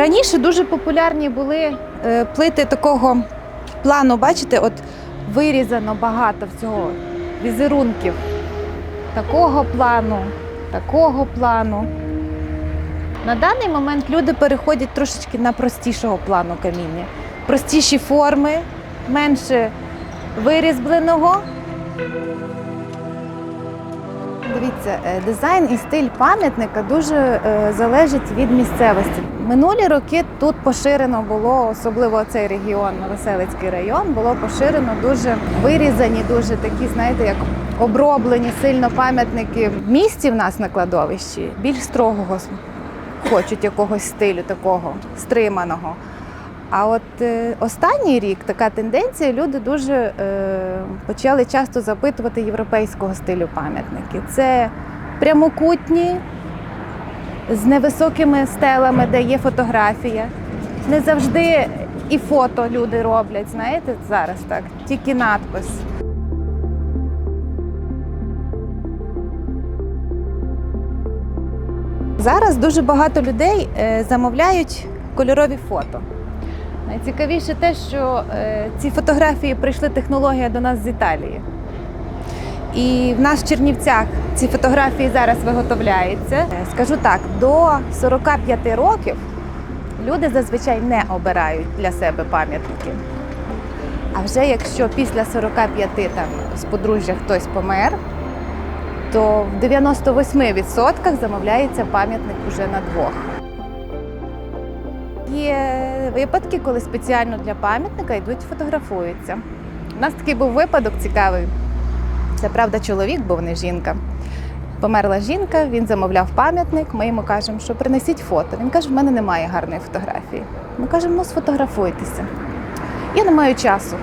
Раніше дуже популярні були е, плити такого плану, бачите, от вирізано багато всього візерунків. Такого плану, такого плану. На даний момент люди переходять трошечки на простішого плану каміння. Простіші форми, менше вирізбленого. Дивіться, е, дизайн і стиль пам'ятника дуже е, залежить від місцевості. Минулі роки тут поширено було, особливо цей регіон, Новоселицький район, було поширено дуже вирізані, дуже такі, знаєте, як оброблені сильно пам'ятники в місті в нас на кладовищі, більш строгого хочуть якогось стилю такого стриманого. А от е, останній рік така тенденція, люди дуже е, почали часто запитувати європейського стилю пам'ятники. Це прямокутні, з невисокими стелами, де є фотографія. Не завжди і фото люди роблять, знаєте, зараз так, тільки надпис. Зараз дуже багато людей е, замовляють кольорові фото. Найцікавіше те, що е, ці фотографії прийшли технологія до нас з Італії. І в нас в Чернівцях ці фотографії зараз виготовляються. Е, Скажу так, до 45 років люди зазвичай не обирають для себе пам'ятники. А вже якщо після 45 там з подружжя хтось помер, то в 98% замовляється пам'ятник уже на двох. Є випадки, коли спеціально для пам'ятника йдуть фотографуються. У нас такий був випадок цікавий. Це правда чоловік, був не жінка. Померла жінка, він замовляв пам'ятник. Ми йому кажемо, що принесіть фото. Він каже, в мене немає гарної фотографії. Ми кажемо, ну сфотографуйтеся. Я не маю часу.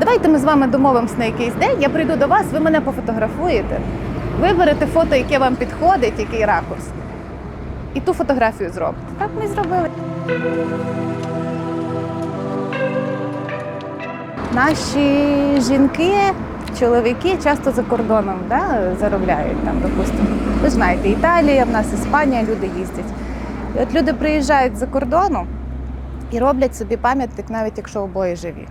Давайте ми з вами домовимось на якийсь день, я прийду до вас, ви мене пофотографуєте. Виберете фото, яке вам підходить, який ракурс. І ту фотографію зробите. Так ми зробили. Наші жінки, чоловіки часто за кордоном да, заробляють там, допустимо. Ви знаєте, Італія, в нас Іспанія, люди їздять. І от люди приїжджають за кордону і роблять собі пам'ятник, навіть якщо обоє живі.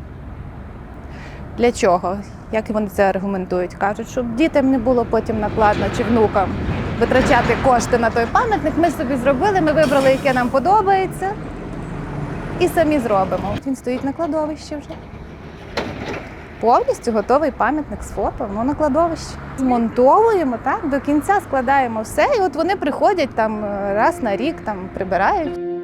Для чого? Як вони це аргументують? Кажуть, щоб дітям не було потім накладно чи внукам витрачати кошти на той пам'ятник. Ми собі зробили, ми вибрали, яке нам подобається, і самі зробимо. Він стоїть на кладовищі вже. Повністю готовий пам'ятник з фото, ну на кладовищі. Змонтовуємо так, до кінця складаємо все, і от вони приходять там е, раз на рік, там прибирають.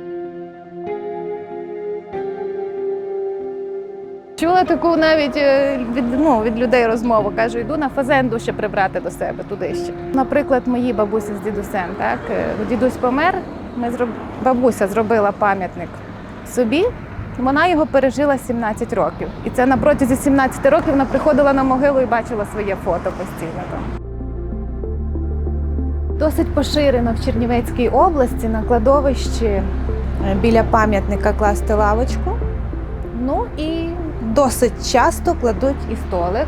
Чула таку навіть е, від, ну, від людей розмову. Кажу, йду на фазенду ще прибрати до себе туди ще. Наприклад, мої бабусі з дідусем. Так? е, Дідусь помер, ми зроб... бабуся зробила пам'ятник собі. Вона його пережила 17 років. І це на протязі 17 років вона приходила на могилу і бачила своє фото постійно там. Досить поширено в Чернівецькій області на кладовищі е, біля пам'ятника класти лавочку. Ну і досить часто кладуть і столик.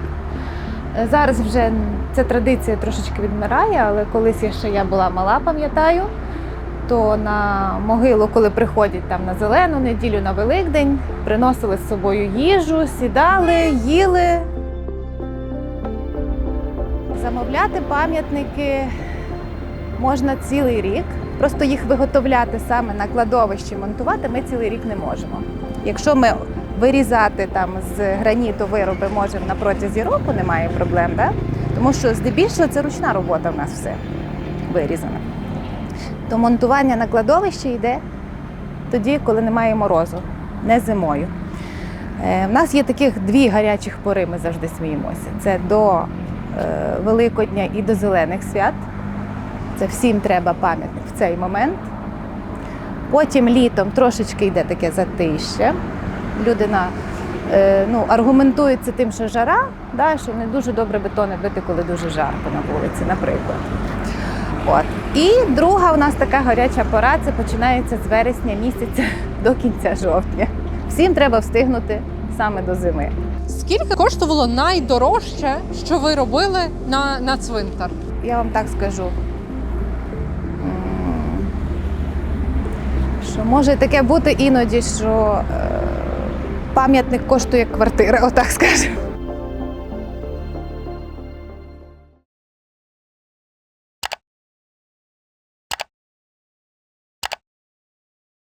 Е, Зараз вже ця традиція трошечки відмирає, але колись я ще я була мала, пам'ятаю, то на могилу, коли приходять там на зелену неділю, на Великдень, приносили з собою їжу, сідали, їли. Замовляти пам'ятники можна цілий рік. Просто їх виготовляти саме на кладовищі, монтувати ми цілий рік не можемо. Якщо ми вирізати там з граніту вироби можемо на протязі року, немає проблем, да? тому що здебільшого це ручна робота в нас все вирізана. То монтування на кладовищі йде тоді, коли немає морозу, не зимою. Е, В нас є таких дві гарячих пори, ми завжди сміємося. Це до е, Великодня і до зелених свят. Це всім треба пам'ятник в цей момент. Потім літом трошечки йде таке затище. Людина е, ну, аргументується тим, що жара, да, що не дуже добре бетони бити, коли дуже жарко на вулиці, наприклад. От. І друга у нас така гаряча пора, це починається з вересня місяця до кінця жовтня. Всім треба встигнути саме до зими. Скільки коштувало найдорожче, що ви робили на, на цвинтар? Я вам так скажу. Що може таке бути іноді, що е, пам'ятник коштує квартира, отак скажемо.